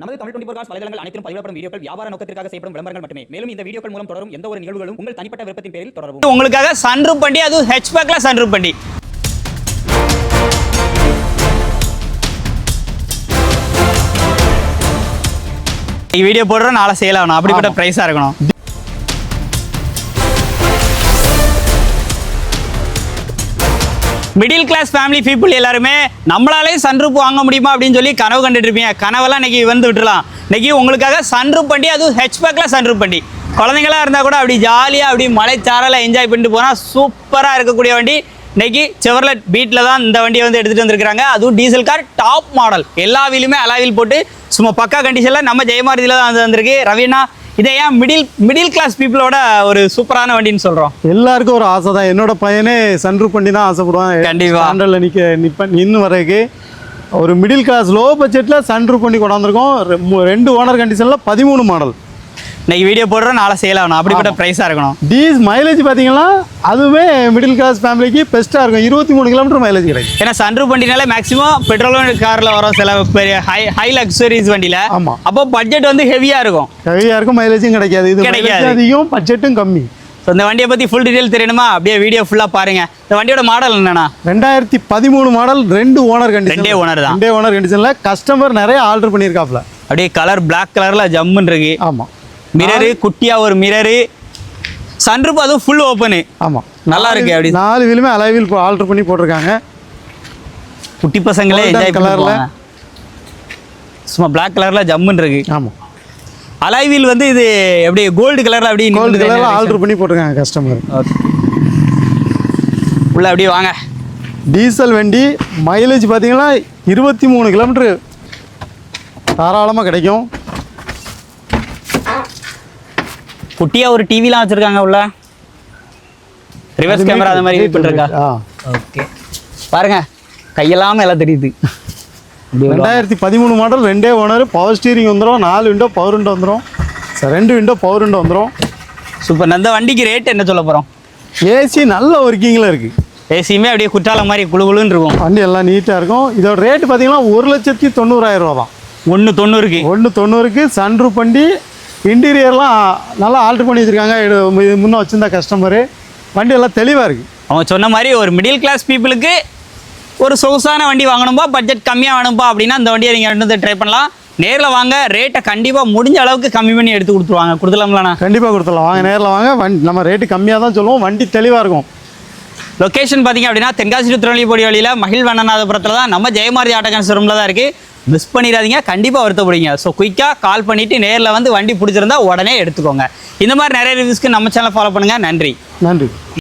நமது Tamil twenty cos வலைதளங்கள் அனைத்தும் பதிவிடப்படும் வீடியோக்கள் வியாபார நோக்கத்திற்காக செய்யப்படும் விளம்பரங்கள் மட்டுமே. மேலும் இந்த வீடியோக்கள் மூலம் தொடரும் எந்த ஒரு நிகழ்வுகளும் உங்கள் தனிப்பட்ட விருப்பத்தின் பேரில் தொடரவும். உங்களுக்காக சன்ரூப் வண்டி அதுவும் ஹெச்பேக்ல சன்ரூப் வண்டி வீடியோ போடுறோம் நாளை சேல் ஆகணும். அப்படிப்பட்ட ப்ரைஸாக இருக்கணும். மிடில் கிளாஸ் ஃபேமிலி பீப்புள் எல்லாருமே நம்மளாலே சன்ரூப் வாங்க முடியுமா அப்படின்னு சொல்லி கனவு கண்டுட்டு இருப்பீங்க. கனவெல்லாம் இன்றைக்கி வந்து விட்டுலாம் இன்றைக்கி உங்களுக்காக சன்ரூப் பண்ணி அதுவும் ஹெச்பேக்கில் சன்ரூப் பண்ணி குழந்தைங்களா இருந்தால் கூட அப்படி ஜாலியாக அப்படி மலைச்சாரலை என்ஜாய் பண்ணிட்டு போனால் சூப்பராக இருக்கக்கூடிய வண்டி. இன்றைக்கி செவர்லட் பீட்டில் தான் இந்த வண்டியை வந்து எடுத்துகிட்டு வந்திருக்கிறாங்க. அதுவும் டீசல் கார் டாப் மாடல் எல்லா வீலுமே அலாவில் போட்டு சும்மா பக்கா கண்டிஷனில் நம்ம ஜெயமாரதியில் தான் வந்து வந்திருக்கு. ரவீனா இதை ஏன் மிடில் மிடில் கிளாஸ் பீப்புளோட ஒரு சூப்பரான வண்டின்னு சொல்கிறோம் எல்லாருக்கும் ஒரு ஆசை தான். என்னோட பையனே சன்ரூப் பண்ணி தான் ஆசைப்படுவான். கண்டிப்பா. ஸ்டாண்டர்டில் நிற்க நிற்ப நின்று வரைக்கு ஒரு மிடில் கிளாஸ் லோ பட்ஜெட்டில் சன்ரூப் பண்ணி கொண்டாந்துருக்கோம் ரெண்டு ஓனர் கண்டிஷனில் பதிமூணு மாடல் இன்னைக்கு வீடியோ போடுறோம் நாளை சேல் ஆகணும். அப்படிப்பட்ட ப்ரைஸாக இருக்கணும். டீஸ் மைலேஜ் பார்த்தீங்கன்னா அதுவுமே மிடில் கிளாஸ் ஃபேமிலிக்கு பெஸ்ட்டாக இருக்கும். இருபத்தி மூணு கிலோமீட்டர் மைலேஜ் கிடைக்கும். ஏன்னா சன்ரூப் வண்டினாலே மேக்ஸிமம் பெட்ரோல் காரில் வரும் சில பெரிய ஹை ஹை லக்ஸரிஸ் வண்டியில். ஆமா. அப்போ பட்ஜெட் வந்து ஹெவியாக இருக்கும். ஹெவியாக இருக்கும் மைலேஜும் கிடைக்காது. இது கிடைக்காது. அதிகம் பட்ஜெட்டும் கம்மி. ஸோ இந்த வண்டியை பற்றி ஃபுல் டீடைல் தெரியணுமா? அப்படியே வீடியோ ஃபுல்லாக பாருங்க. இந்த வண்டியோட மாடல் என்னண்ணா ரெண்டாயிரத்தி பதிமூணு மாடல் ரெண்டு ஓனர் கண்டிஷன் ரெண்டே owner தான். ரெண்டே ஓனர் கண்டிஷனில் கஸ்டமர் நிறைய ஆர்டர் பண்ணியிருக்காப்ல அப்படியே கலர் Black கலரில் ஜம்முன்னு இருக்கு ஆமாம் மிரரு குட்டியாக ஒரு மிரரு சன்ரூப் அதுவும் ஃபுல் ஓப்பனு ஆமாம் நல்லா இருக்கு அப்படி. நாலு வீலுமே அலைவில் ஆல்டர் பண்ணி போட்டிருக்காங்க. குட்டி பசங்களே என்ஜாய். கலரில் சும்மா Black கலரில் ஜம்முன்னு இருக்கு. ஆமாம் அலைவீல் வந்து இது எப்படி கோல்டு கலரில் அப்படி கோல்டு கலரில் ஆல்டர் பண்ணி போட்டிருக்காங்க கஸ்டமர் உள்ள அப்படியே வாங்க. டீசல் வண்டி மைலேஜ் பார்த்தீங்கன்னா இருபத்தி மூணு கிலோமீட்ரு தாராளமாக கிடைக்கும். குட்டியா ஒரு டிவிலாம் வச்சிருக்காங்க உள்ள. ரிவர்ஸ் கேமரா அந்த மாதிரி Meter பண்ணிருக்கா ஆ. ஓகே. பாருங்க கையெல்லாம் எல்லாம் தெரியுது. ரெண்டாயிரத்தி பதிமூணு மாடல் ரெண்டே ஓனர் பவர் ஸ்டீரிங் வந்துடும் நாலு விண்டோ பவர் விண்டோ வந்துடும் சரி ரெண்டு விண்டோ பவர் விண்டோ வந்துடும் சூப்பர் அந்த வண்டிக்கு ரேட் என்ன சொல்ல போறோம்? ஏசி நல்ல ஒர்க்கிங்கில் இருக்குது ஏசியுமே அப்படியே குற்றாலம் மாதிரி குளு குளுன்னு இருக்கும். வண்டி எல்லாம் நீட்டாக இருக்கும். இதோட ரேட் பார்த்தீங்கன்னா ஒரு லட்சத்தி தொண்ணூறாயிரம் ரூபா தான் ஒன்று தொண்ணூறுக்கு. ஒன்று தொண்ணூறுக்கு சன்ரூப் வண்டி இன்டீரியர்லாம் நல்லா ஆல்டர் பண்ணி வச்சுருக்காங்க. இது முன்னே வச்சுருந்த கஸ்டமரு வண்டி எல்லாம் தெளிவாக இருக்குது அவங்க சொன்ன மாதிரி ஒரு மிடில் கிளாஸ் பீப்புளுக்கு ஒரு சொகுசான வண்டி வாங்கணும்பா பட்ஜெட் கம்மியாக வேணும்பா அப்படின்னா அந்த வண்டியை நீங்கள் ரெண்டு ட்ரை பண்ணலாம். நேரில் வாங்க ரேட்டை கண்டிப்பாக முடிஞ்ச அளவுக்கு கம்மி பண்ணி எடுத்து கொடுத்துருவாங்க. கொடுத்துலாம்லண்ணா கண்டிப்பாக கொடுத்துடலாம். வாங்க நேரில் வாங்க. வண்டி நம்ம ரேட்டு கம்மியாக தான் சொல்லுவோம். வண்டி தெளிவாக இருக்கும். லொகேஷன் பார்த்தீங்க அப்படின்னா தென்காசி திருநெல்வேலி வழியில் மகிழ் வண்ணநாதபுரத்தில் தான் நம்ம ஜெயமாரதி ஆட்டோகான்ஸ் ரூமில் தான் இருக்குது மிஸ் பண்ணிடாதீங்க. கண்டிப்பாக வருத்தப்படுங்க ஸோ குயிக்காக கால் பண்ணிவிட்டு நேரில் வந்து வண்டி பிடிச்சிருந்தா உடனே எடுத்துக்கோங்க. இந்த மாதிரி நிறைய ரிவ்யூஸ்க்கு நம்ம சேனல் ஃபாலோ பண்ணுங்கள் நன்றி. நன்றி.